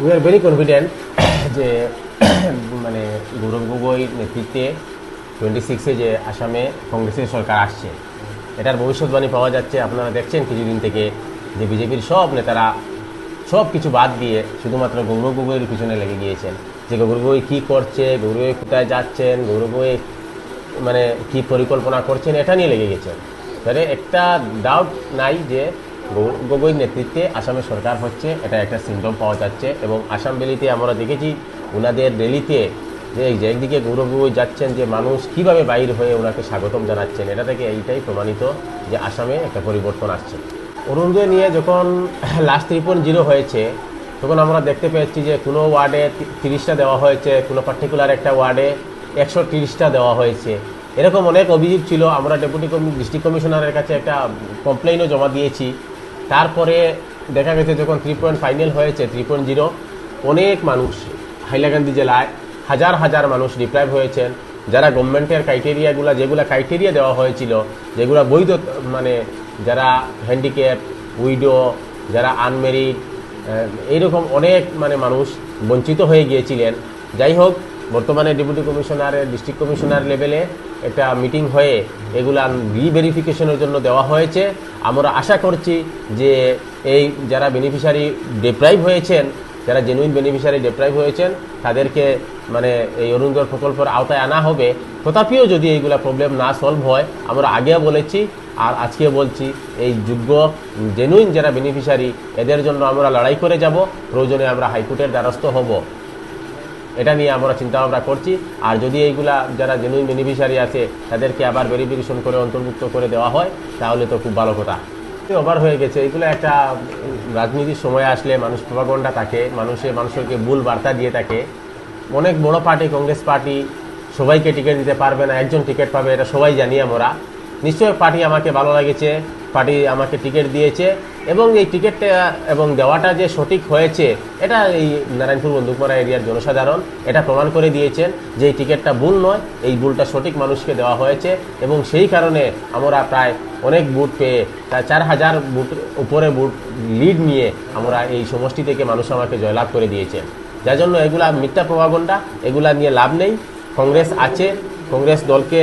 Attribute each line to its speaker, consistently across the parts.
Speaker 1: We are very confident যে মানে গৌরব গগৈ নেতৃত্বে টোয়েন্টি সিক্সে যে আসামে কংগ্রেসের সরকার আসছে, এটার ভবিষ্যৎবাণী পাওয়া যাচ্ছে। আপনারা দেখছেন কিছুদিন থেকে যে বিজেপির সব নেতারা সব কিছু বাদ দিয়ে শুধুমাত্র গৌরব গগৈয়ের পিছনে লেগে গিয়েছেন। যে গৌরব গগৈ কী করছে গৌরব কোথায় যাচ্ছেন গৌরব গগৈ মানে কি পরিকল্পনা করছেন, এটা নিয়ে লেগে গেছেন তাহলে একটা ডাউট নাই যে গগৈর নেতৃত্বে আসামের সরকার হচ্ছে, এটা একটা সিমটম পাওয়া যাচ্ছে এবং আসাম ভ্যালিতে আমরা দেখেছি ওনাদের র্যালিতে যে এই যে একদিকে গৌরব গগৈ যাচ্ছেন যে মানুষ কীভাবে বাইর হয়ে ওনাকে স্বাগতম জানাচ্ছেন, এটা থেকে এইটাই প্রমাণিত যে আসামে একটা পরিবর্তন আসছে। অরুণোদয় নিয়ে যখন লাস্ট থ্রি পয়েন্ট জিরো হয়েছে, তখন আমরা দেখতে পেয়েছি যে কোনো ওয়ার্ডে তিরিশটা দেওয়া হয়েছে, কোনো পার্টিকুলার একটা ওয়ার্ডে একশো তিরিশটা দেওয়া হয়েছে। এরকম অনেক অভিযোগ ছিল, আমরা ডেপুটি কমি ডিস্ট্রিক্ট কমিশনারের কাছে একটা কমপ্লেনও জমা দিয়েছি। তারপরে দেখা গেছে যখন থ্রি পয়েন্ট ফাইনাল হয়েছে থ্রি পয়েন্ট জিরো অনেক মানুষ হাইলাকান্দি জেলায় হাজার হাজার মানুষ ডিপ্রাইভ হয়েছেন। যারা গভর্নমেন্টের ক্রাইটেরিয়াগুলো যেগুলো ক্রাইটেরিয়া দেওয়া হয়েছিল, যেগুলো বৈধ মানে যারা হ্যান্ডিক্যাপ উইডো যারা আনমেরিড এইরকম অনেক মানে মানুষ বঞ্চিত হয়ে গিয়েছিলেন। যাই হোক বর্তমানে ডেপুটি কমিশনারের ডিস্ট্রিক্ট কমিশনার লেভেলে একটা মিটিং হয়ে এগুলা রিভেরিফিকেশনের জন্য দেওয়া হয়েছে। আমরা আশা করছি যে এই যারা বেনিফিশিয়ারি ডেপ্রাইভ হয়েছেন, যারা জেনুইন বেনিফিশিয়ারি ডেপ্রাইভ হয়েছেন, তাদেরকে মানে এই অরুণোদয় প্রকল্পের আওতায় আনা হবে। তথাপিও যদি এইগুলা প্রবলেম না সলভ হয়, আমরা আগেও বলেছি আর আজকে বলছি, এই যোগ্য জেনুইন যারা বেনিফিশিয়ারি এদের জন্য আমরা লড়াই করে যাব। প্রয়োজনে আমরা হাইকোর্টের দ্বারস্থ হব। এটা নিয়ে আমরা চিন্তা ভাবনা করছি। আর যদি এইগুলা যারা জেনুইন বেনিফিশিয়ারি আছে, তাদেরকে আবার ভেরিফিকেশন করে, অন্তর্ভুক্ত করে দেওয়া হয়, তাহলে তো খুব ভালো কথা। ওভার হয়ে গেছে। এগুলো একটা রাজনীতির সময় আসলে মানুষ প্রভাগণ্ডা থাকে, মানুষে মানুষকে ভুল বার্তা দিয়ে থাকে। অনেক বড় পার্টি, কংগ্রেস পার্টি, সবাইকে টিকিট দিতে পারবে না, একজন টিকিট পাবে, এটা সবাই জানি আমরা। নিশ্চয়ই পার্টি আমাকে ভালো লাগেছে, পার্টি আমাকে টিকিট দিয়েছে। এবং এই টিকিটটা এবং দেওয়াটা যে সঠিক হয়েছে, এটা এই নারায়ণপুর বন্দুকমারা এরিয়ার জনসাধারণ এটা প্রমাণ করে দিয়েছেন যে এই টিকিটটা ভুল নয়, এই ভুলটা সঠিক মানুষকে দেওয়া হয়েছে এবং সেই কারণে আমরা প্রায় অনেক বুট পেয়ে, প্রায় চার হাজার বুট উপরে বুট লিড নিয়ে আমরা এই সমষ্টি থেকে মানুষ আমাকে জয়লাভ করে দিয়েছেন। যার জন্য এগুলা মিথ্যা প্রভাগণ্ডা এগুলা নিয়ে লাভ নেই। কংগ্রেস আছে, কংগ্রেস দলকে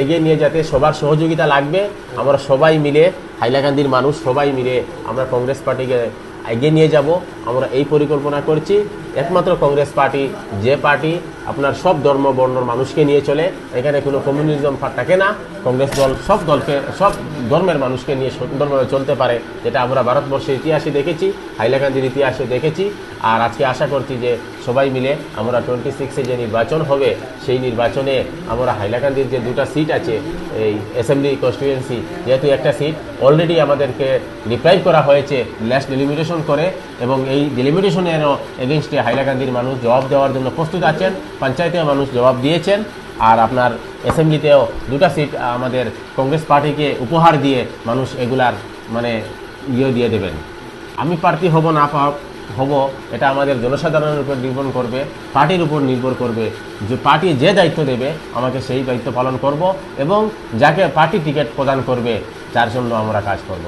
Speaker 1: এগিয়ে নিয়ে যেতে সবার সহযোগিতা লাগবে। আমরা সবাই মিলে হাইলাকান্দির মানুষ সবাই মিলে আমরা কংগ্রেস পার্টিকে এগিয়ে নিয়ে যাব। আমরা এই পরিকল্পনা করছি। একমাত্র কংগ্রেস পার্টি, যে পার্টি আপনার সব ধর্ম বর্ণর মানুষকে নিয়ে চলে, এখানে কোনো কমিউনিজম থাকে না কংগ্রেস দল সব দলকে, সব ধর্মের মানুষকে নিয়ে সুন্দরভাবে চলতে পারে, যেটা আমরা ভারতবর্ষের ইতিহাসে দেখেছি, হাইলাকান্দির ইতিহাসে দেখেছি, আর আজকে আশা করছি যে সবাই মিলে আমরা টোয়েন্টি সিক্সে যে নির্বাচন হবে, সেই নির্বাচনে আমরা হাইলাকান্দির যে দুটো সিট আছে, এই অ্যাসেম্বলি কনস্টিটুয়েন্সি, যেহেতু একটা সিট অলরেডি আমাদেরকে ডিপ্রাইভ করা হয়েছে ল্যাস্ট ডেলিমিটেশন করে, এবং এই ডেলিমিটেশনেরও এগেনস্টে হাইলাকান্দির মানুষ জবাব দেওয়ার জন্য প্রস্তুত আছেন, পঞ্চায়েতেও মানুষ জবাব দিয়েছেন, আর আপনার অ্যাসেম্বলিতেও দুটা সিট আমাদের কংগ্রেস পার্টিকে উপহার দিয়ে মানুষ এগুলার মানে ইয়ে দিয়ে দেবেন। আমি প্রার্থী হব না হব এটা আমাদের জনসাধারণের উপর নির্ভর করবে, পার্টির উপর নির্ভর করবে। যে পার্টি যে দায়িত্ব দেবে, আমাকে সেই দায়িত্ব পালন করব এবং যাকে পার্টি টিকিট প্রদান করবে তার জন্য আমরা কাজ করব।